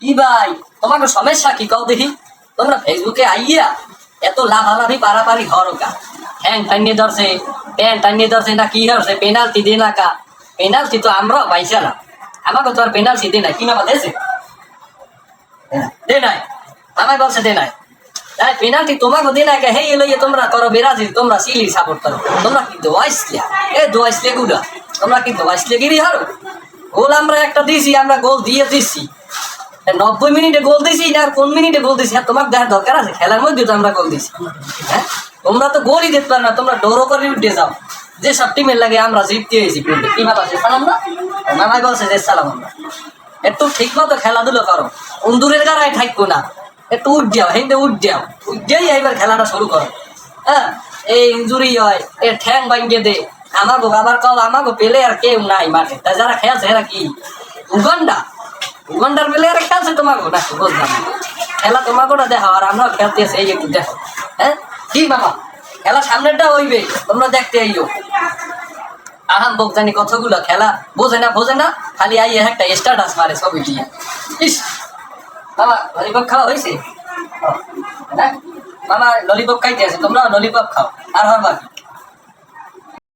কি ভাই তোমাকে সমস্যা কি কও দেখি? তোমরা ফেসবুকে আইয়া এত লাফালাফি পারাপারি হরো কা হ্যাং টানিয়ে ধরছে, প্যান্ট টানিয়ে ধরছে, না কি হচ্ছে পেনাল্টি দে না কা। পেনাল্টি তো আমরাও পাইছিলাম। আমাকে তো আর পেনাল্টি দে নাই, কি নামা দেছে দে নাই। আমায় বলছে দে নাই। তাই পেনাল্টি তোমাকে দে নাই হে এলো তোমরা করো বেরাজিল তোমরা সিলি সাপোর্ট করো। তোমরা কি দোয়াইসলিয়া এ দোয়াইসলে গুড়া? তোমরা কি দোয়াইসলে গিরি হারো? গোল আমরা একটা দিয়েছি আমরা গোল দিয়ে দিচ্ছি নব্বই মিনিটে গোল দিছি না কোন মিনিটে গোল দিছি? আর তোমার দেখার দরকার আছে, খেলার মধ্যে তো আমরা গোল দিছি। হ্যাঁ? তোমরা তো গোলই দিতে পারো না, তোমরা ডোরো করে উঠে যাও। যে সব টিমের লাগে আমরা জিততে হয়েছি, কিন্তু কি ভাবা, যে সালাম না? মামাই বলছে যে সালাম আমরা একটু ঠিক মতো খেলাধুলো করো। উন্দুরের গাড়ায় থাকব না। একটু উঠ যাও, হেঁটে উঠ যাও। উঠ যাই এবার খেলাটা শুরু করো। হ্যাঁ? এই ইঞ্জুরি হয়, এ ঠ্যাং ভাঙ্গে দে। আমাগো, আবার কল আমাগো পেলে আর কেউ নাই মাঠে। তা যারা খেলছে, এরা কি? উগান্ডা? উগান্ডার পেলে আর খেলছে তোমাকে না না। খেলা তোমাকে না দেখো আর আমরাও খেলতে আছি এই একটু দেখো। হ্যাঁ? কি বাবা? খেলা সামনেরটা হইবে, তোমরা দেখতে আইও। আহাম বোক জানি কতগুলো খেলা, বোঝে না বোঝে না, খালি আইয়ে একটা স্ট্যাটাস মারে ছবি দিয়ে। ইস! বাবা ললিপপ খাওয়া হয়েছে হ্যাঁ? মামা ললিপপ খাইতে আছে তোমরা ললিপপ খাও। আর হর বাকি